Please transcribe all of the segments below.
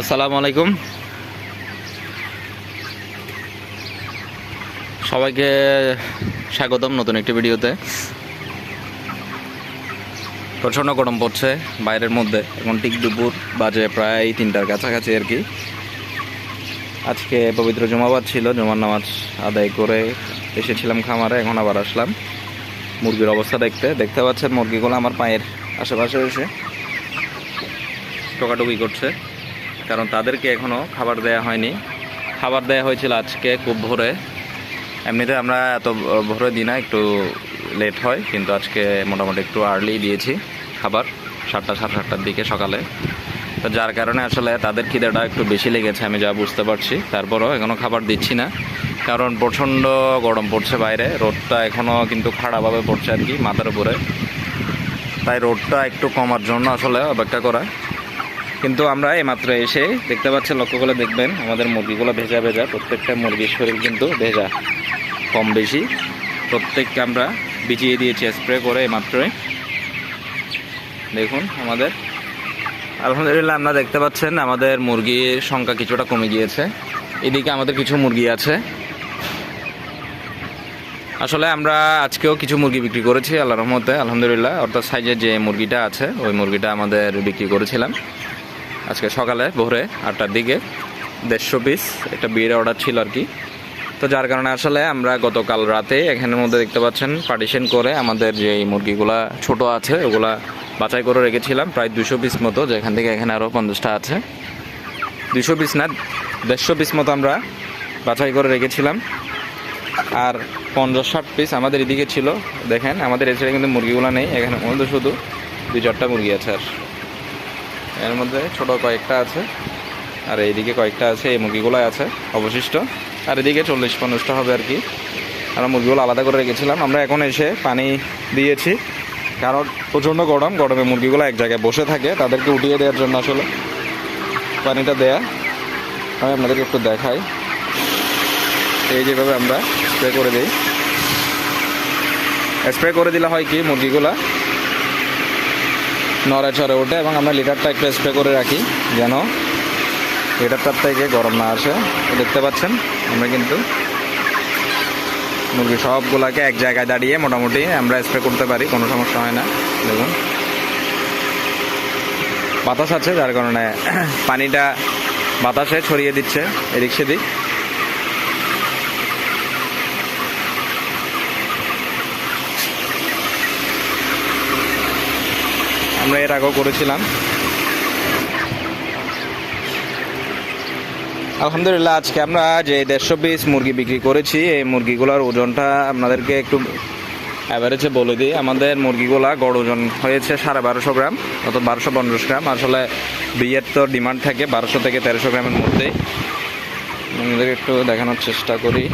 আসসালামু আলাইকুম। সবাইকে স্বাগতম নতুন একটি ভিডিওতে। প্রচণ্ড গরম পড়ছে বাইরের মধ্যে, এখন ঠিক দুপুর বাজে প্রায় তিনটার কাছাকাছি আর কি। আজকে পবিত্র জমাবাদ ছিল, জমার নামাজ আদায় করে এসেছিলাম খামারে, এখন আবার আসলাম। মুরগির অবস্থা দেখতে দেখতে পাচ্ছেন মুরগিগুলো আমার পায়ের আশেপাশে এসে টোকাটুকি করছে। কারণ তাদেরকে এখনও খাবার দেয়া হয়নি। খাবার দেয়া হয়েছিল আজকে খুব ভোরে। এমনিতে আমরা এত ভোরে দিই না, একটু লেট হয়, কিন্তু আজকে মোটামুটি একটু আর্লি দিয়েছি খাবার, সাতটা, সাড়ে সাতটার দিকে সকালে। তো যার কারণে আসলে তাদের খিদেটা একটু বেশি লেগেছে, আমি যা বুঝতে পারছি। তারপরও এখনও খাবার দিচ্ছি না, কারণ প্রচণ্ড গরম পড়ছে বাইরে। রোদটা এখনও কিন্তু খাড়াভাবে পড়ছে আর কি, মাথার উপরে। তাই রোদটা একটু কমার জন্য আসলে অপেক্ষা করা। কিন্তু আমরা এইমাত্র এসে দেখতে পাচ্ছেন লক্ষ্য করে দেখবেন। আমাদের মুরগিগুলো ভেজা ভেজা, প্রত্যেকটা মুরগির শরীর কিন্তু ভেজা, কম বেশি। প্রত্যেককে আমরা বিছিয়ে দিয়েছি স্প্রে করে এইমাত্রই। দেখুন আমাদের। আলহামদুলিল্লাহ, আমরা দেখতে পাচ্ছেন আমাদের মুরগির সংখ্যা কিছুটা কমে গিয়েছে। এদিকে আমাদের কিছু মুরগি আছে। আসলে আমরা আজকেও কিছু মুরগি বিক্রি করেছি আল্লাহ রহমতে, আলহামদুলিল্লাহ। অর্থাৎ সাইজের যে মুরগিটা আছে, ওই মুরগিটা আমাদের বিক্রি করেছিলাম। আজকে সকালে ভোরে আটটার দিকে দেড়শো পিস একটা বিয়ের অর্ডার ছিল আর কি। তো যার কারণে আসলে আমরা গতকাল রাতে এখানের মধ্যে দেখতে পাচ্ছেন পার্টিশন করে আমাদের যে মুরগিগুলা ছোট আছে, ওগুলা বাছাই করে রেখেছিলাম, প্রায় দুশো পিস মতো, যেখান থেকে এখানে আরও পঞ্চাশটা আছে। দুশো পিস না, দেড়শো পিস মতো আমরা বাছাই করে রেখেছিলাম। আর পঞ্চাশ ষাট পিস আমাদের এদিকে ছিল। দেখেন, আমাদের এছাড়া কিন্তু মুরগিগুলো নেই, এখানে মধ্যে শুধু দুই চারটা মুরগি আছে আর। এর মধ্যে ছোট কয়েকটা আছে। আর এইদিকে কয়েকটা আছে, এই মুরগিগুলো আছে, অবশিষ্ট। আর এদিকে চল্লিশ পঞ্চাশটা হবে আর কি। আমরা মুরগিগুলো আলাদা করে রেখেছিলাম। আমরা এখন এসে পানি দিয়েছি। কারণ প্রচণ্ড গরম, গরমে মুরগিগুলো এক জায়গায় বসে থাকে। তাদেরকে উঠিয়ে দেওয়ার জন্য আসলে পানিটা দেয়া। আমি আপনাদেরকে একটু দেখাই। এই যেভাবে আমরা স্প্রে করে দিই। স্প্রে করে দিলে হয় কি, মুরগিগুলা নড়ে চড়ে ওঠে এবং আমরা লিটারটা একটু স্প্রে করে রাখি, যেন লিটারটার থেকে গরম না আসে। দেখতে পাচ্ছেন, আমরা কিন্তু মুরগি সবগুলাকে এক জায়গায় দাঁড়িয়ে মোটামুটি আমরা স্প্রে করতে পারি, কোনো সমস্যা হয় না। দেখুন। বাতাস আছে, যার কারণে পানিটা বাতাসে ছড়িয়ে দিচ্ছে, এদিক সেদিক। আমরা এর আগেও করেছিলাম। আলহামদুলিল্লাহ, আজকে আমরা যে দেড়শো পিস মুরগি বিক্রি করেছি, এই মুরগিগুলোর ওজনটা আপনাদেরকে একটু অ্যাভারেজে বলে দিই। আমাদের মুরগিগুলা গড় ওজন হয়েছে সাড়ে বারোশো গ্রাম অর্থাৎ বারোশো পঞ্চাশ গ্রাম। আসলে বিয়ের তো ডিমান্ড থাকে, বারোশো থেকে তেরোশো গ্রামের মধ্যেই। আপনাদের একটু দেখানোর চেষ্টা করি।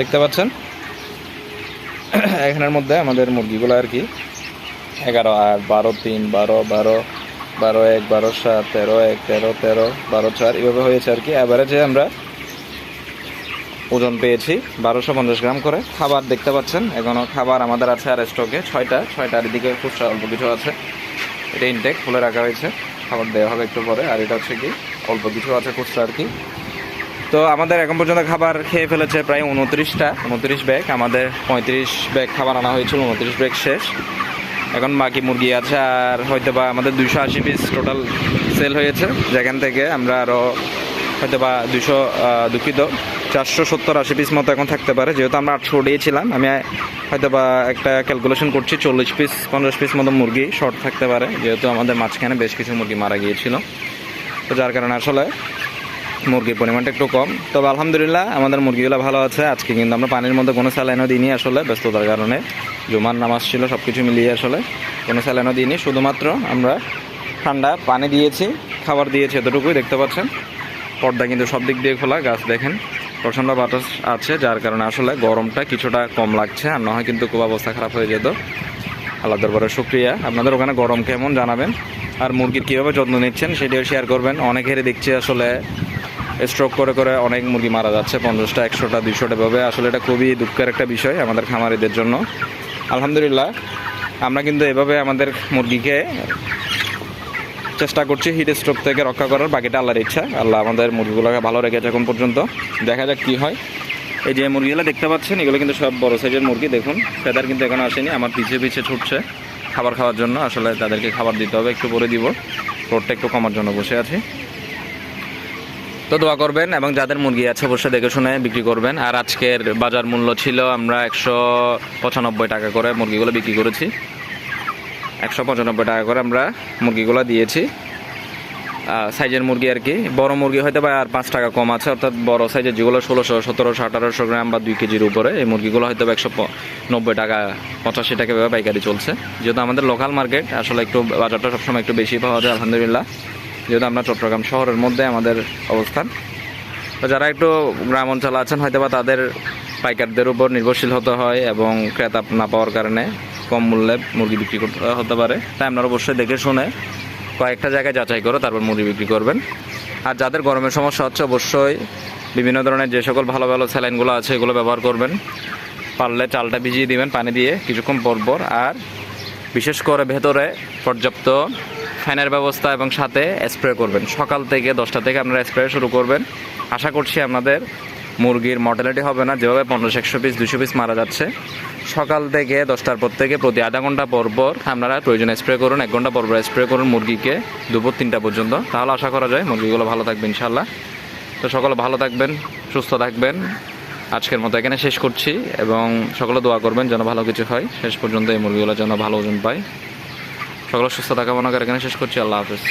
দেখতে পাচ্ছেন? এখানের মধ্যে আমাদের মুরগিগুলো আর কি। এগারো আট, বারো তিন, বারো বারো বারো এক, বারো সাত, তেরো এক, তেরো তেরো, বারো চার, এভাবে হয়েছে আর কি। অ্যাভারেজে আমরা ওজন পেয়েছি বারোশো পঞ্চাশ গ্রাম করে। খাবার দেখতে পাচ্ছেন এখনও খাবার আমাদের আছে আর স্টকে ছয়টা ছয়টার দিকে খুচরা অল্প কিছু আছে। এটা ইনটেক খুলে রাখা হয়েছে। খাবার দেওয়া হবে একটু পরে। আর এটা হচ্ছে কি, অল্প কিছু আছে খুচরা আর কি। তো আমাদের এখন পর্যন্ত খাবার খেয়ে ফেলেছে প্রায় উনত্রিশটা, উনত্রিশ ব্যাগ। আমাদের পঁয়ত্রিশ ব্যাগ খাবার আনা হয়েছিল, উনত্রিশ ব্যাগ শেষ। এখন বাকি মুরগি আছে আর হয়তো বা আমাদের দুশো আশি পিস টোটাল সেল হয়েছে। যেখান থেকে আমরা আরও হয়তো বা দুশো দুঃখিত। চারশো সত্তর আশি পিস মতো এখন থাকতে পারে। যেহেতু আমরা আটশো উঠিয়েছিলাম আমি হয়তো বা একটা ক্যালকুলেশন করছি, চল্লিশ পিস পঞ্চাশ পিস মতো মুরগি শর্ট থাকতে পারে। যেহেতু আমাদের মাঝখানে বেশ কিছু মুরগি মারা গিয়েছিল। তো যার কারণে আসলে মুরগির পরিমাণটা একটু কম। তবে আলহামদুলিল্লাহ আমাদের মুরগিগুলো ভালো আছে। আজকে কিন্তু আমরা পানির মধ্যে কোনো স্যালাইনও দিইনি আসলে ব্যস্ততার কারণে। জুমার নামাজ ছিল সব কিছু মিলিয়ে আসলে কোনো স্যালাইনও দিইনি। শুধুমাত্র আমরা ঠান্ডা পানি দিয়েছি, খাবার দিয়েছি এতটুকুই, দেখতে পাচ্ছেন। পর্দা কিন্তু সব দিক দিয়ে খোলা, গাছ দেখেন। প্রচণ্ড বাতাস আছে, যার কারণে আসলে গরমটা কিছুটা কম লাগছে, আর না হয় কিন্তু খুব অবস্থা খারাপ হয়ে যেত। আল্লাহ দরবারে শুক্রিয়া। আপনাদের ওখানে গরম কেমন জানাবেন? আর মুরগির কীভাবে যত্ন নিচ্ছেন সেটিও শেয়ার করবেন। অনেকেরই দেখছি আসলে স্ট্রোক করে করে অনেক মুরগি মারা যাচ্ছে, পঞ্চাশটা, একশোটা দুশোটা ভাবে। আসলে এটা খুবই দুঃখের একটা বিষয় আমাদের খামারিদের জন্য। আলহামদুলিল্লাহ, আমরা কিন্তু এভাবে আমাদের মুরগিকে চেষ্টা করছি হিট স্ট্রোক থেকে রক্ষা করার। বাকিটা আল্লাহর ইচ্ছা। আল্লাহ আমাদের মুরগিগুলোকে ভালো রেখেছে এখন পর্যন্ত। দেখা যাক কী হয়। এই যে মুরগিগুলো দেখতে পাচ্ছেন, এগুলো কিন্তু সব বড় সাইজের মুরগি। দেখুন ফেদার কিন্তু এখনও আসেনি। আমার পিছিয়ে পিছিয়ে ছুটছে খাবার খাওয়ার জন্য। আসলে তাদেরকে খাবার দিতে হবে, একটু পরে দিব। রোডটা একটু কমার জন্য বসে আছি। তো দোয়া করবেন এবং যাদের মুরগি আছে অবশ্যই দেখে শুনে বিক্রি করবেন। আর আজকের বাজার মূল্য ছিল আমরা একশো পঁচানব্বই টাকা করে মুরগিগুলো বিক্রি করেছি। একশো পঁচানব্বই টাকা করে আমরা মুরগিগুলো দিয়েছি। সাইজের মুরগি আর কি। বড় মুরগি হয়তো বা আর পাঁচ টাকা কম আছে, অর্থাৎ বড় সাইজের যেগুলো ষোলোশো, সতেরোশো, আঠারোশো গ্রাম বা দুই কেজির উপরে, এই মুরগিগুলো হয়তো বা একশো নব্বই টাকা, পঁচাশি টাকা পাইকারি চলছে। যেহেতু আমাদের লোকাল মার্কেট আসলে একটু বাজারটা সবসময় একটু বেশি পাওয়া যায়, আলহামদুলিল্লাহ। যেহেতু আমরা চট্টগ্রাম শহরের মধ্যে আমাদের অবস্থান। তো যারা একটু গ্রাম অঞ্চলে আছেন হয়তো বা তাদের পাইকারদের উপর নির্ভরশীল হতে হয় এবং ক্রেতা না পাওয়ার কারণে কম মূল্যে মুরগি বিক্রি করতে, হতে পারে। তাই আপনারা অবশ্যই দেখে শুনে কয়েকটা জায়গায় যাচাই করে তারপর মুরগি বিক্রি করবেন। আর যাদের গরমের সমস্যা হচ্ছে, অবশ্যই বিভিন্ন ধরনের যে সকল ভালো ভালো স্যালাইনগুলো আছে, এগুলো ব্যবহার করবেন। পারলে চালটা ভিজিয়ে দিবেন পানি দিয়ে কিছুক্ষণ পর পর। আর বিশেষ করে ভেতরে পর্যাপ্ত ফ্যানের ব্যবস্থা এবং সাথে স্প্রে করবেন। সকাল থেকে দশটা থেকে আপনারা স্প্রে শুরু করবেন। আশা করছি আপনাদের মুরগির মর্টালিটি হবে না। যেভাবে পনেরোশো, একশো পিস, দুশো পিস মারা যাচ্ছে, সকাল থেকে দশটার পর থেকে প্রতি আধা ঘণ্টা পর পর আপনারা প্রয়োজনে স্প্রে করুন, এক ঘণ্টা পর পর স্প্রে করুন মুরগিকে দুপুর তিনটা পর্যন্ত। তাহলে আশা করা যায় মুরগিগুলো ভালো থাকবে ইনশাল্লাহ তো সকলে ভালো থাকবেন, সুস্থ থাকবেন। আজকের মতো এখানে শেষ করছি এবং সকলে দোয়া করবেন যেন ভালো কিছু হয়। শেষ পর্যন্ত এই মুরগিগুলো যেন ভালো ওজন পায়। সকলে সুস্থ থাকা মনে করে। এখানে শেষ করছি। আল্লাহ হাফেজ।